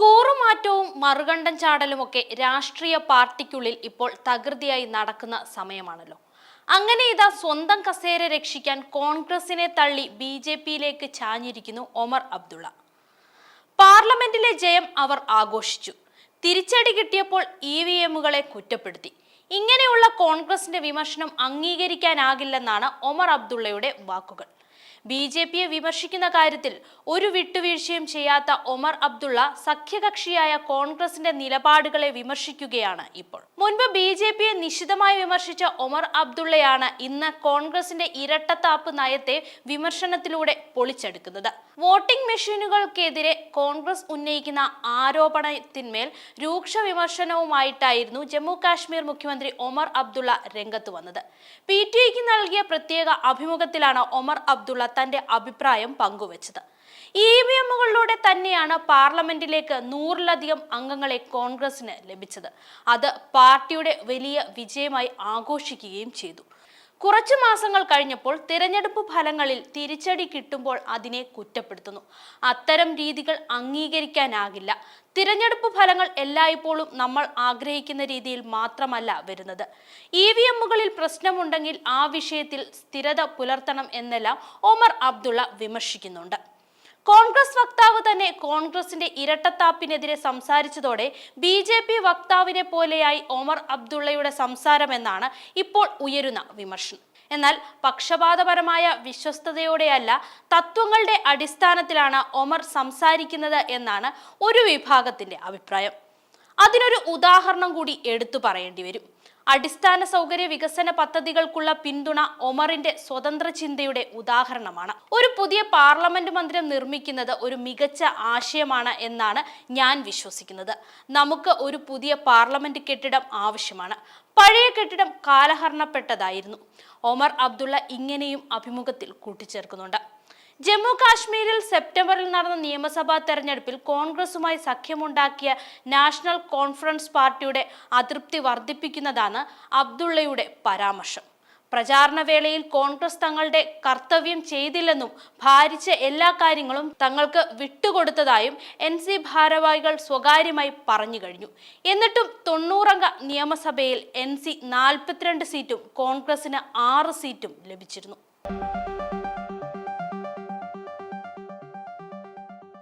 കൂറുമാറ്റവും മറുകണ്ടം ചാടലുമൊക്കെ രാഷ്ട്രീയ പാർട്ടിക്കുള്ളിൽ ഇപ്പോൾ തകൃതിയായി നടക്കുന്ന സമയമാണല്ലോ. അങ്ങനെ ഇതാ സ്വന്തം കസേര രക്ഷിക്കാൻ കോൺഗ്രസിനെ തള്ളി ബി ജെ പിയിലേക്ക് ചാഞ്ഞിരിക്കുന്നു ഒമർ അബ്ദുള്ള. പാർലമെന്റിലെ ജയം അവർ ആഘോഷിച്ചു. തിരിച്ചടി കിട്ടിയപ്പോൾ ഇ വി എമ്മുകളെ കുറ്റപ്പെടുത്തി. ഇങ്ങനെയുള്ള കോൺഗ്രസിന്റെ വിമർശനം അംഗീകരിക്കാനാകില്ലെന്നാണ് ഒമർ അബ്ദുള്ളയുടെ വാക്കുകൾ. ബി ജെ പിയെ വിമർശിക്കുന്ന കാര്യത്തിൽ ഒരു വിട്ടുവീഴ്ചയും ചെയ്യാത്ത ഒമർ അബ്ദുള്ള സഖ്യകക്ഷിയായ കോൺഗ്രസിന്റെ നിലപാടുകളെ വിമർശിക്കുകയാണ് ഇപ്പോൾ. മുൻപ് ബി ജെ പിയെ നിശിതമായി വിമർശിച്ച ഒമർ അബ്ദുള്ളയാണ് ഇന്ന് കോൺഗ്രസിന്റെ ഇരട്ടത്താപ്പ് നയത്തെ വിമർശനത്തിലൂടെ പൊളിച്ചെടുക്കുന്നത്. വോട്ടിംഗ് മെഷീനുകൾക്കെതിരെ കോൺഗ്രസ് ഉന്നയിക്കുന്ന ആരോപണത്തിന്മേൽ രൂക്ഷ വിമർശനവുമായിട്ടായിരുന്നു ജമ്മു കാശ്മീർ മുഖ്യമന്ത്രി ഒമർ അബ്ദുള്ള രംഗത്ത് വന്നത്. പി ടി നൽകിയ പ്രത്യേക അഭിമുഖത്തിലാണ് ഒമർ അബ്ദുള്ള തന്റെ അഭിപ്രായം പങ്കുവച്ചത്. ഇ വി എമ്മുകളിലൂടെ തന്നെയാണ് പാർലമെന്റിലേക്ക് നൂറിലധികം അംഗങ്ങളെ കോൺഗ്രസിന് ലഭിച്ചത്. അത് പാർട്ടിയുടെ വലിയ വിജയമായി ആഘോഷിക്കുകയും ചെയ്തു. കുറച്ചു മാസങ്ങൾ കഴിഞ്ഞപ്പോൾ തിരഞ്ഞെടുപ്പ് ഫലങ്ങളിൽ തിരിച്ചടി കിട്ടുമ്പോൾ അതിനെ കുറ്റപ്പെടുത്തുന്നു. അത്തരം രീതികൾ അംഗീകരിക്കാനാകില്ല. തിരഞ്ഞെടുപ്പ് ഫലങ്ങൾ എല്ലായ്പ്പോഴും നമ്മൾ ആഗ്രഹിക്കുന്ന രീതിയിൽ മാത്രമല്ല വരുന്നത്. ഇ വി എമ്മുകളിൽ പ്രശ്നമുണ്ടെങ്കിൽ ആ വിഷയത്തിൽ സ്ഥിരത പുലർത്തണം എന്നെല്ലാം ഒമർ അബ്ദുള്ള വിമർശിക്കുന്നുണ്ട്. കോൺഗ്രസ് വക്താവ് തന്നെ കോൺഗ്രസിന്റെ ഇരട്ടത്താപ്പിനെതിരെ സംസാരിച്ചതോടെ ബി ജെ പി വക്താവിനെ പോലെയായി ഒമർ അബ്ദുള്ളയുടെ സംസാരമെന്നാണ് ഇപ്പോൾ ഉയരുന്ന വിമർശനം. എന്നാൽ പക്ഷപാതപരമായ വിശ്വസ്തയോടെയല്ല തത്വങ്ങളുടെ അടിസ്ഥാനത്തിലാണ് ഒമർ സംസാരിക്കുന്നത് എന്നാണ് ഒരു വിഭാഗത്തിന്റെ അഭിപ്രായം. അതിനൊരു ഉദാഹരണം കൂടി എടുത്തു പറയേണ്ടി വരും. അടിസ്ഥാന സൗകര്യ വികസന പദ്ധതികൾക്കുള്ള പിന്തുണ ഒമറിന്റെ സ്വതന്ത്ര ചിന്തയുടെ ഉദാഹരണമാണ്. ഒരു പുതിയ പാർലമെന്റ് മന്ദിരം നിർമ്മിക്കുന്നത് ഒരു മികച്ച ആശയമാണ് എന്നാണ് ഞാൻ വിശ്വസിക്കുന്നത്. നമുക്ക് ഒരു പുതിയ പാർലമെന്റ് കെട്ടിടം ആവശ്യമാണ്. പഴയ കെട്ടിടം കാലഹരണപ്പെട്ടതായിരുന്നു. ഒമർ അബ്ദുള്ള ഇങ്ങനെയും അഭിമുഖത്തിൽ കൂട്ടിച്ചേർക്കുന്നുണ്ട്. ജമ്മു കാശ്മീരിൽ സെപ്റ്റംബറിൽ നടന്ന നിയമസഭാ തെരഞ്ഞെടുപ്പിൽ കോൺഗ്രസുമായി സഖ്യമുണ്ടാക്കിയ നാഷണൽ കോൺഫറൻസ് പാർട്ടിയുടെ അതൃപ്തി വർദ്ധിപ്പിക്കുന്നതാണ് അബ്ദുള്ളയുടെ പരാമർശം. പ്രചാരണ വേളയിൽ കോൺഗ്രസ് തങ്ങളുടെ കർത്തവ്യം ചെയ്തില്ലെന്നും ഭാരിച്ച എല്ലാ കാര്യങ്ങളും തങ്ങൾക്ക് വിട്ടുകൊടുത്തതായും എൻ സി ഭാരവാഹികൾ സ്വകാര്യമായി പറഞ്ഞു കഴിഞ്ഞു. എന്നിട്ടും തൊണ്ണൂറംഗ നിയമസഭയിൽ എൻ സി നാൽപ്പത്തിരണ്ട് സീറ്റും കോൺഗ്രസിന് ആറ് സീറ്റും ലഭിച്ചിരുന്നു.